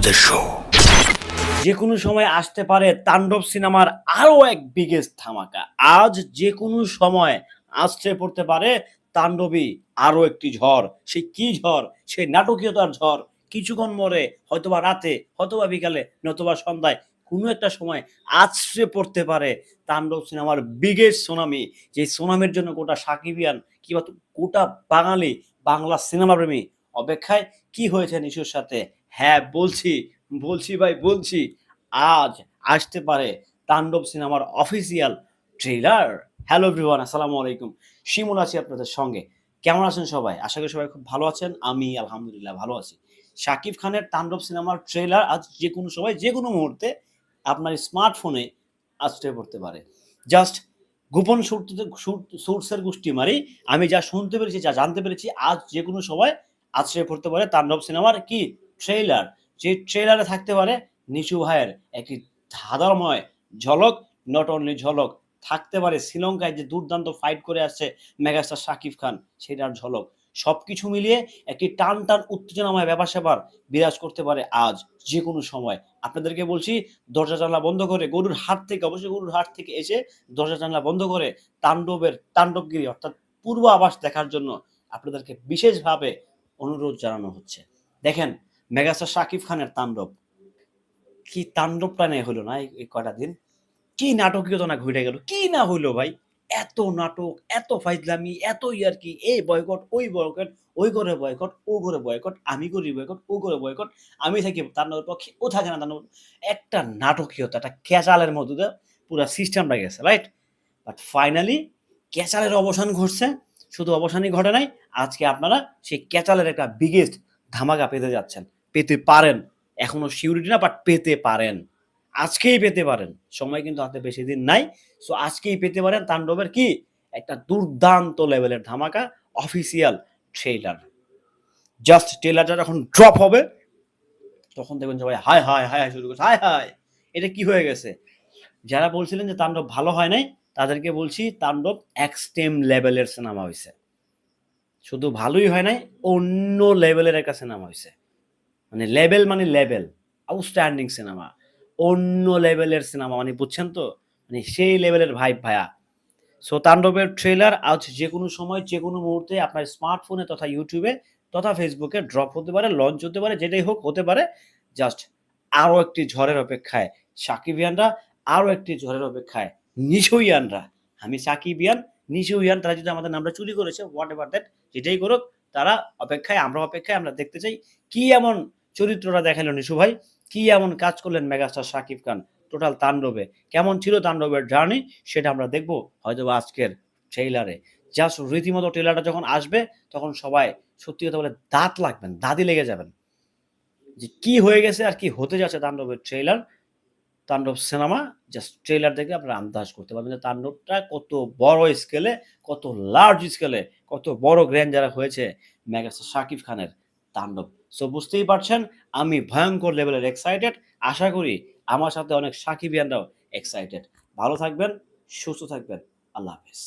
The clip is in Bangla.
the show. যে কোনো সময় আসতে পারে তাণ্ডব সিনেমার আরও এক বিগেস্ট ধামাকা। আজ যে কোনো সময় আসতে পড়তে পারে তাণ্ডবী আরও একটি ঝড়। সেই কি ঝড়? সেই নাটকীয়তার ঝড়। কিছুক্ষণ মরে হয়তোবা রাতে, হয়তোবা বিকালে নতুবা সন্ধ্যায় কোনো একটা সময় আছড়ে পড়তে পারে তাণ্ডব সিনেমার বিগেস্ট সোনামি যে সোনামির জন্য গোটা সাকিবিয়ান কিংবা গোটা বাঙালি বাংলা সিনেমা প্রেমী অপেক্ষায় কি হয়েছে নিশুর সাথে? হ্যাঁ বলছি বলছি ভাই, বলছি, আজ আসতে পারে তাণ্ডব সিনেমার অফিসিয়াল ট্রেলার হ্যালো এভরিওয়ান আসসালামু আলাইকুম। শিমুল আছি আপনাদের সঙ্গে। কেমন আছেন সবাই? আশা করি সবাই খুব ভালো আছেন। আমি আলহামদুলিল্লাহ ভালো আছি। শাকিব খানের তাণ্ডব সিনেমার ট্রেলার আজ যে কোনো সময়, যে কোনো মুহূর্তে আপনার স্মার্টফোনে আসতে পড়তে পারে। জাস্ট গোপন সোর্সের গোষ্ঠী মারি। আমি যা শুনতে পেরেছি, যা জানতে পেরেছি, আজ যে কোনো সময় আছড়ে পড়তে পারে তাণ্ডব সিনেমার কি ট্রেলার যে ট্রেলারে থাকতে পারে নিচু ভাইয়ের একটি ধাঁধাময় ঝলক নট অনলি ঝলক, থাকতে পারে শ্রীলঙ্কায় যে দুর্দান্ত ফাইট করে আসছে মেগাস্টার শাকিব খান, সেটার ঝলক। সব কিছু মিলিয়ে একটি টান টান উত্তেজনাময় ব্যাপার স্যাপার বিরাজ করতে পারে আজ যে কোনো সময়। আপনাদেরকে বলছি, দরজা জানলা বন্ধ করে গরুর হাট থেকে, অবশ্যই গরুর হাট থেকে এসে দরজা জানলা বন্ধ করে তাণ্ডবের তাণ্ডবগিরি, অর্থাৎ পূর্ব আবাস দেখার জন্য আপনাদেরকে বিশেষভাবে অনুরোধ জানানো হচ্ছে। দেখেন মেগাস্টার শাকিব খানের তাণ্ডব। কি তাণ্ডবটা নেই হলো না এই- কয়টা দিন? কি নাটকীয়তা না ঘুরে গেল? কি না হইল ভাই? এত নাটক, এত ফাইজলামি, এত ইয়ারকি এই বয়কট, ওই বয়কট, ওই ঘরে বয়কট, ও ঘরে বয়কট, আমি করি বয়কট, ও ঘরে বয়কট, আমি থাকি তাণ্ডবের পক্ষে, ও থাকে না তাণ্ডব একটা নাটকীয়তা, একটা ক্যাচালের মধ্যে দিয়ে পুরো সিস্টেমটা গেছে রাইট বাট ফাইনালি ক্যাচালের অবসান ঘটছে, শুধু অবসানই ঘটে নাই, আজকে আপনারা সেই ক্যাচালের একটা বিগেস্ট ধামাকা পেতে যাচ্ছেন। পেতে পারেন। এখনও সিউরিটি না বাট পেতে পারেন। আজকেই পেতে পারেন। সময় কিন্তু হাতে বেশি দিন নাই। সো আজকেই পেতে পারেন তাণ্ডবের কি? একটা দুর্দান্ত লেভেলের ধামাকা অফিসিয়াল ট্রেলার জাস্ট ট্রেলারটা যখন ড্রপ হবে, তখন দেখবেন সবাই, হায় হায় হায় শুরু করছে। হায় হায়, এটা কি হয়ে গেছে? যারা বলছিলেন যে তাণ্ডব ভালো হয় নাই, তাদেরকে বলছি তাণ্ডব এক্সট্রিম লেভেলের সিনেমা হয়েছে শুধু ভালোই হয় নাই, অন্য লেভেলের একটা সিনেমা হয়েছে মানে লেভেল মানে লেভেল আউটস্ট্যান্ডিং সিনেমা অন্য লেভেলের সিনেমা মানে বুঝছেন তো? মানে সেই লেভেলের ভাই ভায়া। সো তাণ্ডবের ট্রেলার আজ যে কোনো সময় যে কোনো মুহূর্তে আপনার স্মার্টফোনে তথা ইউটিউবে তথা ফেসবুকে ড্রপ হতে পারে লঞ্চ হতে পারে, যেটাই হোক হতে পারে। জাস্ট আরও একটি ঝড়ের অপেক্ষায় সাকিবিয়ানরা আরও একটি ঝড়ের অপেক্ষায় নিশোইয়ানরা আমি সাকিবিয়ান নিশোইয়ান তারা যদি আমাদের নামটা চুরি করেছে হোয়াট এভার দ্যাট যেটাই করুক, তারা অপেক্ষায়, আমরা অপেক্ষায়, আমরা দেখতে চাই কি এমন চরিত্রটা দেখাল নিশু ভাই। কি এমন কাজ করলেন মেগাস্টার শাকিব খান? টোটাল তাণ্ডবে। কেমন ছিল তাণ্ডবের জার্নি সেটা আমরা দেখব হয়তো আজকের ট্রেইলারে জাস্ট রীতিমতো ট্রেলারটা যখন আসবে, তখন সবাই সত্যি কথা বলে দাঁত লাগবেন দাদি লেগে যাবেন। যে কি হয়ে গেছে আর কি হতে যাচ্ছে তাণ্ডবের ট্রেলার তাণ্ডব সিনেমা জাস্ট ট্রেলার দেখে আপনারা আন্দাজ করতে পারবেন যে তাণ্ডবটা কত বড় স্কেলে কত লার্জ স্কেলে কত বড় গ্র্যান্ড যারা হয়েছে মেগাস্টার শাকিব খানের। তাণ্ডব। সো বুঝতেই পারছেন, আমি ভয়ঙ্কর লেভেলের এক্সাইটেড আশা করি আমার সাথে অনেক সাকিবিয়ানরাও এক্সাইটেড ভালো থাকবেন, সুস্থ থাকবেন। আল্লাহ হাফেজ।